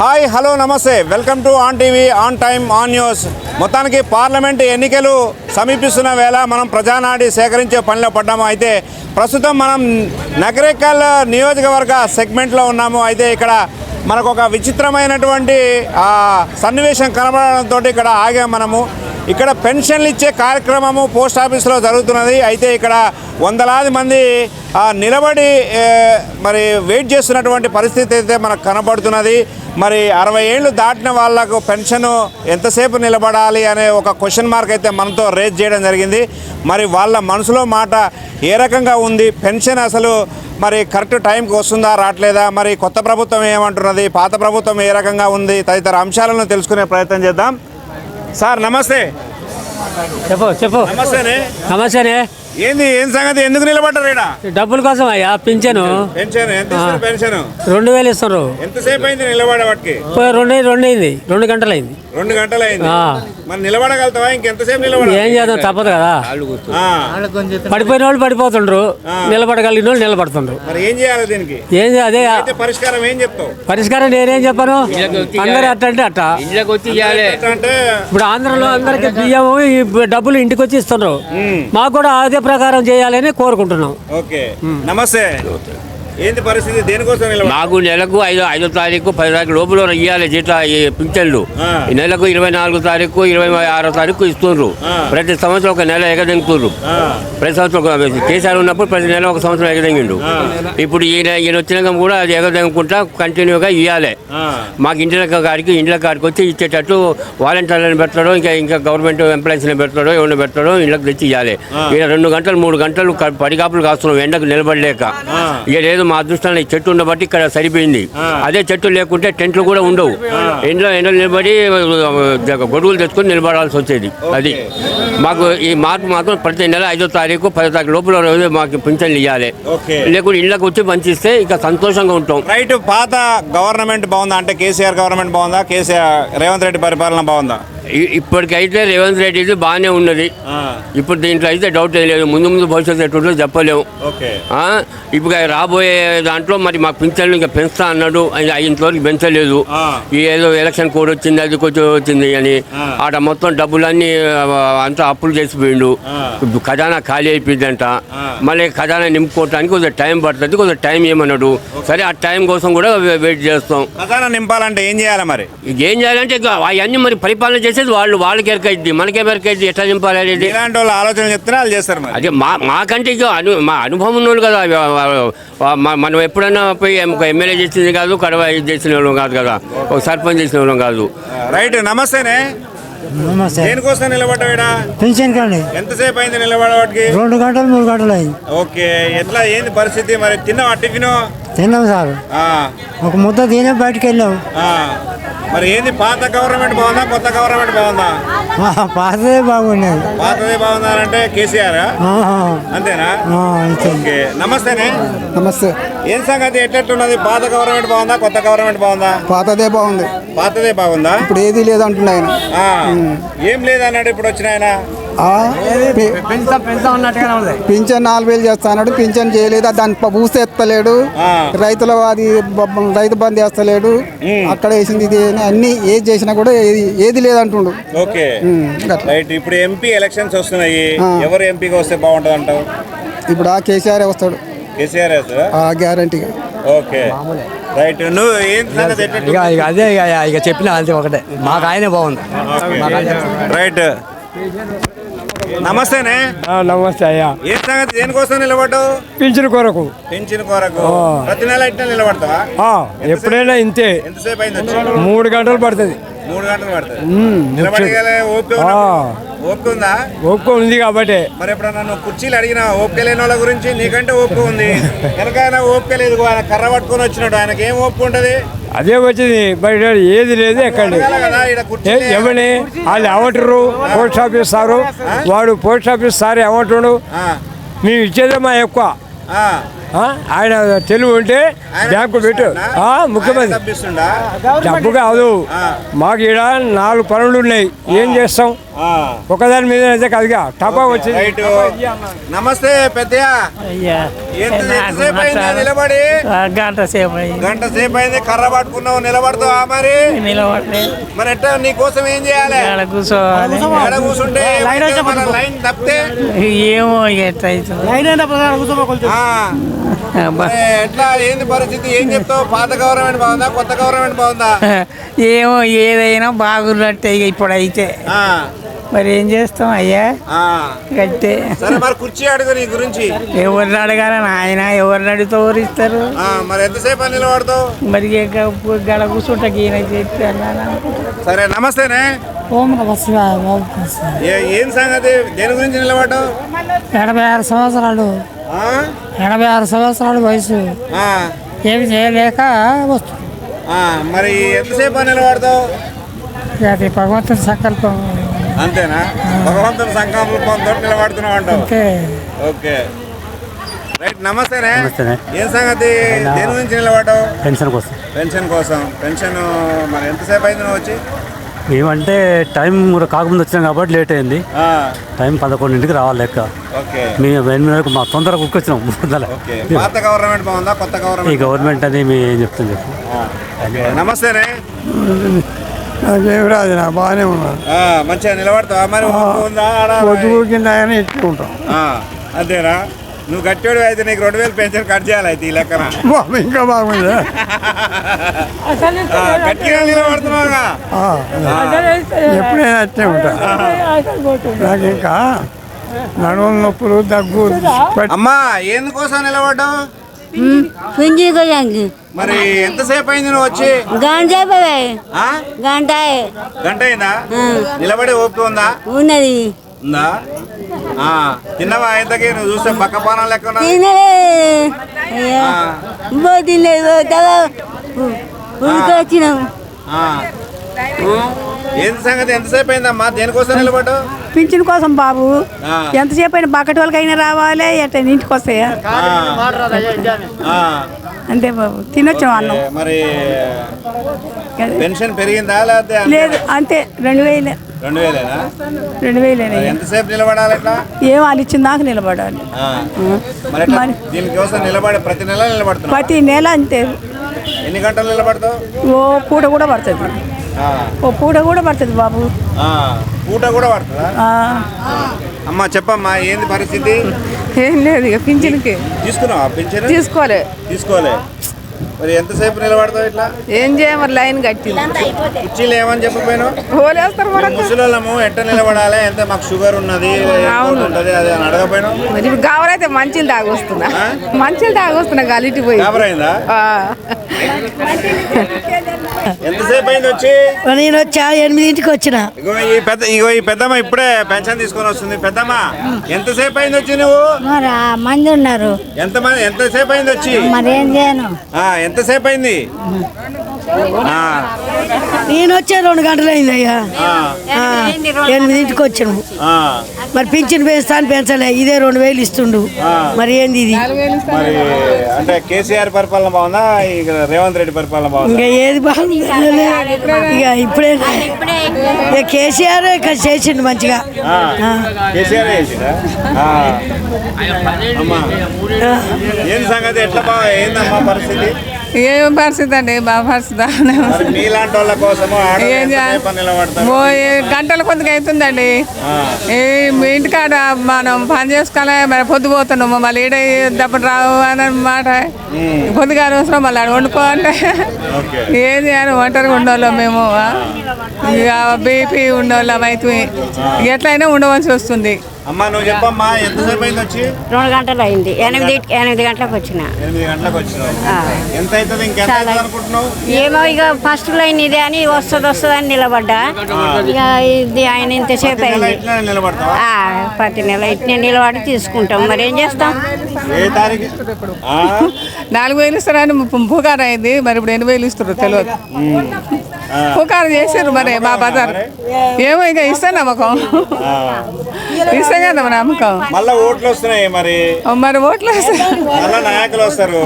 Hi hello నమస్తే. Welcome to on TV on time on news. మొత్తానికి parliament ఎన్నికలు సమీపిస్తున్న వేళ మనం ప్రజానాడి సేకరించే పనిలో పడ్డాము. అయితే ప్రస్తుతం మనం నగరేకల్ నియోజకవర్గ సెగ్మెంట్లో ఉన్నాము. అయితే ఇక్కడ మనకు ఒక విచిత్రమైనటువంటి సన్నివేశం కనబడడంతో ఇక్కడ ఆగాం మనము. ఇక్కడ పెన్షన్లు ఇచ్చే కార్యక్రమము పోస్ట్ ఆఫీస్లో జరుగుతున్నది. అయితే ఇక్కడ వందలాది మంది ఆ, నిలబడి మరి వెయిట్ చేస్తున్నటువంటి పరిస్థితి అయితే మనకు కనబడుతున్నది. మరి అరవై ఏళ్ళు దాటిన వాళ్ళకు పెన్షన్ ఎంతసేపు నిలబడాలి అనే ఒక క్వశ్చన్ మార్క్ అయితే మనతో రేజ్ చేయడం జరిగింది. మరి వాళ్ళ మనసులో మాట ఏ రకంగా ఉంది? పెన్షన్ అసలు మరి కరెక్ట్ టైంకి వస్తుందా రావట్లేదా? మరి కొత్త ప్రభుత్వం ఏమంటున్నది? పాత ప్రభుత్వం ఏ రకంగా ఉంది? తదితర అంశాలను తెలుసుకునే ప్రయత్నం చేద్దాం. సార్ నమస్తే. చెప్పు చెప్పు. నమస్తేనే. నమస్తేనే. ఏంది ఏం సంగతి? ఎందుకు నిలబడ్డారు డబ్బుల కోసం అయ్యా పింఛను. పెన్షన్ ఎంత ఇస్తారు పెన్షన్? రెండు వేలు ఇస్తారు ఎంతసేపు అయింది నిలబడే వాటికి? పోయి రెండు రెండు అయింది రెండు గంటలు అయింది రెండు గంటలు అయింది ఆ. మరి నిలబడగలుగుతావా? ఇంకెంతసేపు నిలబడ ఏం చేద్దాం తప్పదు కదా. ఆ. పడిపోయిన వాళ్ళు పడిపోతుండ్రు నిలబడగలిగిన వాళ్ళు నిలబడుతుండ్రు. మరి ఏం చేయాలి దీనికి? ఏం చే- అదే అయితే పరిష్కారం ఏం చెప్తావు? పరిష్కారం నేనేం చెప్పాను? అందరూ అట్ట అంటే అట్ట. ఇళ్ళకి వచ్చి ఇవ్వాలి అంటే ఇప్పుడు ఆంధ్రలో అందరికి బియ్యము ఈ డబ్బులు ఇంటికి వచ్చి ఇస్తున్నారు మాకు కూడా అదే ప్రకారం చేయాలని కోరుకుంటున్నాం. ఓకే. నమస్తే. ఏంది పరిస్థితి? దేనికోసం నిలబడ నెలకు ఐదో ఐదో తారీఖు పది తారీఖు లోపల ఇవ్వాలి జీత ఈ పింఛన్లు. ఈ నెలకు ఇరవై నాలుగు తారీఖు ఇరవై ఆరో తారీఖు ఇస్తుండ్రు. ఆ. ప్రతి సంవత్సరం ఒక నెల ఎగదెంగుతుండ్రు. ఆ. ప్రతి సంవత్సరం కేసీఆర్ ఉన్నప్పుడు ప్రతి నెల ఒక సంవత్సరం ఎగదెంగిండు. ఇప్పుడు ఈయన ఈయన వచ్చినాక కూడా అది ఎగదెంగుకుంటా కంటిన్యూగా ఇవ్వాలి. మాకు ఇంటి కాడికి ఇండ్ల కాడికి వచ్చి ఇచ్చేటట్టు వాలంటీర్లను పెడతాడో ఇంకా ఇంకా గవర్నమెంట్ ఎంప్లాయీస్ని పెడతాడో ఎవరిని పెడతాడో ఇళ్ళకి తెచ్చి ఇవ్వాలి ఇక రెండు గంటలు మూడు గంటలు పడిగాపులు కాస్తున్నాం ఎండకు నిలబడలేక. ఇక లేదు మా అదృష్టాన్ని చెట్టు ఉండబట్టి ఇక్కడ సరిపోయింది. అదే చెట్టు లేకుంటే టెంట్లు కూడా ఉండవు. ఎండలో ఎండలు నిలబడి గొడుగులు తెచ్చుకొని నిలబడాల్సి వచ్చేది. అది. మాకు ఈ మార్పు మాత్రం ప్రతి నెల ఐదో తారీఖు పదో తారీఖు లోపల రోజు మాకు పింఛన్లు ఇవ్వాలి లేకుంటే ఇళ్ళకి వచ్చి పంచిస్తే ఇక సంతోషంగా ఉంటాం. రైట్ పాత గవర్నమెంట్ బాగుందా? అంటే కేసీఆర్ గవర్నమెంట్ బాగుందా? కేసీఆర్ రేవంత్ రెడ్డి పరిపాలన బాగుందా? ఇప్పటికైతే రేవంత్ రెడ్డిది బాగానే ఉన్నది. ఇప్పుడు దీంట్లో అయితే డౌట్ లేదు. ముందు ముందు భవిష్యత్తు ఎట్టుంటుందో చెప్పలేము. ఇప్పుడు రాబోయే దాంట్లో మరి మా పింఛన్లు ఇంకా పెంచుతా అన్నాడు. ఇంతవరకు పెంచలేదు. ఏదో ఎలక్షన్ కోడ్ వచ్చింది అది కొంచెం వచ్చింది అని. ఆడ మొత్తం డబ్బులన్నీ అంతా అప్పులు చేసిపోయిండు. ఖజానా ఖాళీ అయిపోయిందంట. మళ్ళీ ఖజానా నింపుకోవటానికి కొంచెం టైం పడుతుంది. కొంచెం టైం ఏమన్నాడు సరే ఆ టైం కోసం కూడా వెయిట్ చేస్తాం. ఖజానా నింపాలంటే ఏం చేయాలి మరి? ఏం చేయాలంటే అవన్నీ మరి పరిపాలన చేసేది వాళ్ళు వాళ్ళకి ఎరకైద్ది మనకే ఎరకైద్ది ఎట్లా నింపాలి అనేది? ఇలాంటి వాళ్ళు ఆలోచన చెప్తే వాళ్ళు చేస్తారు మరి. అదే మా మాకంటే ఇక అను మా అనుభవం ఉన్నోళ్ళు కదా మనం ఎప్పుడైనా పోయి ఎమ్మెల్యే చేసింది కాదు కడవ ఇది చేసిన వాళ్ళం కాదు కదా ఒక సర్పంచ్ చేసిన వాళ్ళం కాదు. రైట్ నమస్తేనే. నమస్తే. దేనికోసం నిలబడ్డావిడా పెన్షన్ కండి ఎంతసేపు అయింది నిలబడవాడికి? రెండు గంటలు మూడు గంటలు అయింది. ఓకే ఎట్లా ఏంది పరిస్థితి మరి? తిన్నావా టిఫిన్? తిన్నాం సార్. ఒక ముద్ద తినే బయటకు వెళ్ళాం. మరి ఏంది పాత గవర్నమెంట్ బాగుందా కొత్త గవర్నమెంట్ బాగుందా? పాతదే బాగున్నది పాతదే బాగుందా అంటే కేసీఆర్? ఆహా. అంతేనా? ఓకే. నమస్తేనే. నమస్తే. ఏం సంగతి? ఎట్లెట్లున్నది? పాత గవర్నమెంట్ బాగుందా కొత్త గవర్నమెంట్ బాగుందా? పాతదే బాగుంది. పాతదే బాగుందా? ఇప్పుడు ఏది లేదు అంటున్నా ఆయన ఆ, ఏం లేదన్నాడు ఇప్పుడు వచ్చిన ఆయన పింఛన్ నాలుగు వేలు చేస్తాడు పింఛన్ చేయలేదు దాని ఆ. రైతుల అది రైతు బంద్ చేస్తలేడు అక్కడ వేసింది ఇది అని అన్ని ఏది చేసినా కూడా ఏది లేదంటుండు. ఇప్పుడు ఎంపీ ఎలక్షన్స్ వస్తున్నాయి. ఎవరు ఎంపీకి వస్తే బాగుంటుంది అంటావు ఇప్పుడు ఆ కేసీఆర్ వస్తాడు. కేసీఆర్ గ్యారంటీగా. ఓకే. రైట్ నువ్వు ఏం? ఇక ఇక అదే ఇక చెప్పిన అంతే ఒకటే. మాకు ఆయనే బాగుంది. రైట్. నమస్తేనే. నమస్తే అయ్యా. ఏం సంగతి? దేనికోసం నిలబడ్డావు? పింఛన్ కొరకు. పెంచిన కొరకు. ప్రతి నెల ఇట్లా నిలబడతావా? ఎప్పుడైనా ఇంతే. ఎంతసేపు అయింది? మూడు గంటలు పడుతుంది. మూడు గంటలు పడుతుంది. నిలబడగలే ఓపిక ఓపిక ఉందా? ఒక్క ఉంది కాబట్టి. మరి ఎప్పుడన్నా నువ్వు కుర్చీలు అడిగిన ఓపిక లేని వాళ్ళ గురించి నీకంటే ఓపిక ఉంది. ఆయన ఓపిక లేదు ఆయన కర్ర పట్టుకొని వచ్చినాడు ఆయనకి ఏం ఓపిక ఉంటది? అదే వచ్చింది. బయట ఏది లేదు ఎక్కడ. ఎవరిని? వాళ్ళు ఏమంటారు పోస్ట్ ఆఫీస్ సారు. వాడు పోస్ట్ ఆఫీస్ సార్ ఆ, మేము ఇచ్చేదే మా ఎక్కువ? ఆయన తెలివి ఉంటే బ్యాంకు పెట్టు. ముఖ్యమంత్రి? డబ్బు కాదు. మాకు ఈడ నాలుగు పనులు ఉన్నాయి. ఏం చేస్తాం? ఒకదాని మీద అయితే కదిగా టపా వచ్చింది. నమస్తే పెద్దయ్య. అయింది నిలబడి? గంట సేపు అయింది గంట సేపు అయింది కర్ర పట్టుకున్నావు నిలబడతావా మరి? నిలబడి మరి ఎట్లా నీ కోసం ఏం చేయాలి? ఆడ కూర్చోవాలి? కూర్చుంటే లైన్ తప్పితే? ఏమో ఎట్లా అవుతుంది? ఆ, అబ్బా. మరి ఎట్లా? ఏంది పరిస్థితి? ఏం చెప్తావు? పాత గవర్నమెంట్ బాగుందా? కొత్త గవర్నమెంట్ బాగుందా? ఏమో ఏదైనా బాగున్నట్టే ఇక ఇప్పుడు అయితే ఆ, మరి ఏం చేస్తాం అయ్యా? ఆ. కట్టే సరే మరి కుర్చీ అడుగు నీ గురించి. ఎవరిని అడగాలని ఆయన ఎవరిని అడిగితే ఎవరు ఇస్తారు మరి ఎంతసేపు అని నిలబడతావు? మరి గడ కూర్చుంటాకి ఈయన చెప్పి సరే నమస్తేనే. ఓం నమ శివాయ ఓం. ఏ- ఏం సంగతి? దేని గురించి నిలబడ్డావు? ఎనభై ఆరు సంవత్సరాలు. ఆ? ఎనభై ఆరు సంవత్సరాల వయసు. ఆ, ఏమి చేయలేక వస్తుంది ఆ, మరి ఎంతసేపు నిలబడతావు? అది భగవంతుని సంకల్పం. అంతేనా? భగవంతుని సంకల్పంతో నిలబడుతున్నావు అంటావు. అంటే ఓకే. రైట్ నమస్తేనే నమస్తేనే. ఏం సంగతి? దేని గురించి నిలబడ్డావు? పెన్షన్ కోసం. పెన్షన్ కోసం. పెన్షన్ మరి ఎంతసేపు అయింది నువ్వు వచ్చి? ఏమంటే టైం కూడా కాకముందు వచ్చినాం కాబట్టి లేట్ అయింది. ఆ, టైం పదకొండింటికి రావాలి లెక్క. ఓకే. మీ ఎనిమిది మా తొందరగా కుక్కొచ్చినాం. గవర్నమెంట్ బాగుందా? కొత్త ఈ గవర్నమెంట్ అని మీ ఏం చెప్తుంది చెప్పు. నమస్తేనే నాకేం రాదు నా బాగానే ఉన్నాను ఆ, మంచిగా నిలబడతావా? మరి ఉందా? ఆ, అంతేనా? నువ్వు గట్టివాడు అయితే నీకు రెండు వేలు పెన్షన్ కట్ చేయాలి అయితే ఈ లెక్కన. ఇంకా బాగుంది. గట్టిగా నిలబడుతున్నావుగా. ఎప్పుడైనా అట్లే ఉంటా. నాకు ఇంకా నడుము నొప్పులు దగ్గు అమ్మా ఎందుకోసం నిలబడ్డావు? పింఛన్ కొయ్యండి మరి ఎంతసేపు అయింది నువ్వు వచ్చి? గంట? గంట గంట అయిందా? నిలబడి ఓపిక ఉందా? ఉన్నది. ఉందా? తిన్నావా? ఇంతకీ నువ్వు చూస్తే పక్క పానం లెక్క సంగతి? ఎంతసేపు అయిందమ్మా? దేనికోసం నిలబడ్డావు? పింఛన్ కోసం బాబు. ఎంతసేపు అయినా బక్కటి వాళ్ళకైనా రావాలి ఎట్ట ఇంటికి వస్తాయా. అంతే బాబు. తినొచ్చాం అన్నం. మరి పెన్షన్ పెరిగిందా? లేదు అంతే. రెండు వేలే. రెండు వేలేనా ఎంతసేపు నిలబడాలి ఏం వాళ్ళు ఇచ్చిన దాకా నిలబడాలి. దీనికోసం నిలబడి ప్రతి నెల నిలబడుతున్నావు? ప్రతి నెల అంతే. ఎన్ని గంటలు నిలబడతావు? ఓ పూట కూడా పడుతుంది. ఓ పూట కూడా పడుతుంది బాబు. పూట కూడా పడుతుందా? అమ్మా చెప్పమ్మా ఏంది పరిస్థితి? ఏం లేదు ఇక పింఛన్కి. తీసుకున్నావా పెన్షన్ తీసుకోలే. తీసుకోలే. మరి ఎంతసేపు నిలబడతావు ఇట్లా? ఏం చేయమని లైన్ కట్టి కుర్చీలు ఏమని చెప్పిపోయినావు పోలేస్తారు మేము ముసలోళ్ళము ఎట్ట నిలబడాలి ఎంత మాకు షుగర్ ఉన్నది. ఉంటుంది అది అని అడగపోయినావు మరి ఇప్పుడు గావరైతే మంచిలు తాగొస్తున్నా? మంచిలు తాగొస్తున్నా గాలిటి పోయి. కాబరైందా నేను వచ్చా ఎనిమిదింటికి వచ్చిన. ఇగో ఈ పెద్ద ఇగో ఈ పెద్దమ్మ ఇప్పుడే పెన్షన్ తీసుకొని వస్తుంది. పెద్దమ్మ ఎంతసేపు అయింది వచ్చి నువ్వు? మరి మంది ఉన్నారు. ఎంత మంది ఎంతసేపు అయింది వచ్చి? మరి ఏం చేయను? ఆ, ఎంతసేపు అయింది? ఆ, నేను వచ్చే రెండు గంటలు అయింది అయ్యా. ఆ, ఎనిమిదింటికి వచ్చాను. ఆ. మరి పింఛన్ పెంచుతాను పెంచలే. ఇదే రెండు వేలు ఇస్తుండు. మరి ఏంది ఇది? మరి అంటే కేసీఆర్ పరిపాలన బాగుందా? ఇక రేవంత్ రెడ్డి పరిపాలన బాగుందా? ఇంకా ఏది బాగుంది? ఇక ఇప్పుడే ఇక కేసీఆర్ ఇక్కడ చేసిండు మంచిగా. ఆ, కేసీఆర్ చేసిండా? ఆ. అమ్మా. ఏం సంగతి? ఎట్లా బా ఏందమ్మా పరిస్థితి? ఏం పరిస్థితి అండి? బాగా పరిస్థితి గంటల కొద్దిగా అవుతుందండి. ఇంటికాడ మనం పని చేసుకోవాలి మరి పొద్దు పోతున్నాము మళ్ళీ ఈడ దప్పుడు రావు అని మాట. పొద్దుగా అవసరం మళ్ళీ ఆడ వండుకో అంటే. ఓకే. ఏం చేయాలి? ఒంటరిగా ఉండోళ్ళం మేము? ఇక బీపీ ఉండోళ్ళం అయితే. ఎట్లయినా ఉండవలసి వస్తుంది. అమ్మా నువ్వు చెప్పమ్మా ఎంతసేపు అయింది వచ్చి? రెండు గంటలు అయింది. ఎనిమిది ఎనిమిది గంటలకు వచ్చిన. ఎనిమిది గంటలకు వచ్చినావు. ఎంత అవుతుంది ఇంకెంత చాలా. అవుతుంది అనుకుంటున్నావు? ఏమో ఇక ఫస్ట్ లైన్ ఇదే అని వస్తుంది వస్తుంది అని నిలబడ్డా. ఇక ఇది ఆయన ఇంతసేపు అయింది. ఇట్లనే నిలబడతావా? ఆ, ప్రతి నెల ఇట్నే నిలబడి తీసుకుంటాం. మరి ఏం చేస్తాం? ఏ తారీఖు? ఆ? నాలుగు వేలు ఇస్తారని పుకారు అయింది. మరి ఇప్పుడు ఎన్ని వేలు ఇస్తారు తెలియదు. పుకారు చేసారు మరి మా బజార్. ఏమో ఇక ఇస్తే నమ్మకం. ఆ. ఇస్తే కదా మన నమ్మకం. మళ్ళా ఓట్లు వస్తున్నాయి మరి. మరి ఓట్లు వేస్తే మళ్ళా నాయకులు వస్తారు.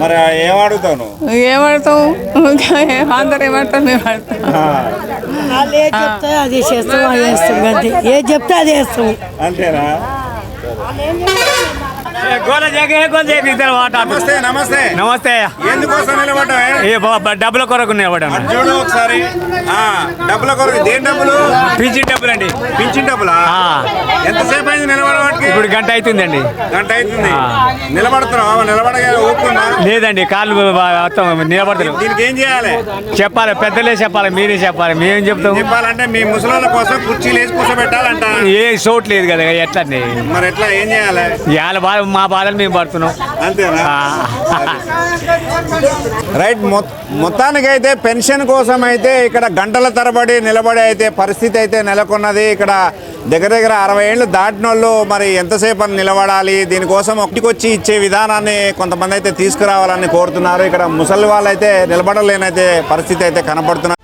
మరి ఏం అడుగుతావు నువ్వు? ఏమడతాం అందరు ఏమంటారు మేము చెప్తే అది చేస్తాం అది చేస్తాం అంతే. ఏది చెప్తే అది వేస్తాం అంతేనా? నమస్తే నమస్తే. నమస్తే. ఎందుకోసం బాబా డబ్బుల కొరకు నిలబడాను అటు చూడు ఒకసారి ఆ, డబ్బుల కొరకు దేని డబ్బులు? పింఛన్ డబ్బులు అండి. పింఛన్ డబ్బులా. ఎంతసేపు అయింది నిలబడవాటికి ఇప్పుడు గంట అవుతుందండి గంట అవుతుంది నిలబడుతున్నావా? నిలబడగా ఊపుకుందా? లేదండి కాళ్ళు నిలబడతారు దీనికి ఏం చేయాలి? చెప్పాలి పెద్దలే చెప్పాలి మీరే చెప్పాలి మేమేం చెప్తాం? చెప్పాలంటే మీ ముసలోళ్ళ కోసం కుర్చీలు వేసి కూర్చోబెట్టాలంట. ఏ చోటు లేదు కదా ఎట్లా అండి మరి ఎట్లా ఏం చేయాలి? ఇవాళ బాధ మా బాధలు మేము పడుతున్నాం. అంతేనా. రైట్ మొత్తానికైతే పెన్షన్ కోసం అయితే ఇక్కడ గంటల తరబడి నిలబడి అయితే పరిస్థితి అయితే నెలకొన్నది. ఇక్కడ దగ్గర దగ్గర అరవై ఏళ్ళు దాటిన వాళ్ళు మరి ఎంతసేపు అని నిలబడాలి? దీనికోసం ఒకటికొచ్చి ఇచ్చే విధానాన్ని కొంతమంది అయితే తీసుకురావాలని కోరుతున్నారు. ఇక్కడ ముసలి వాళ్ళు అయితే నిలబడలేనైతే పరిస్థితి అయితే కనపడుతున్నది.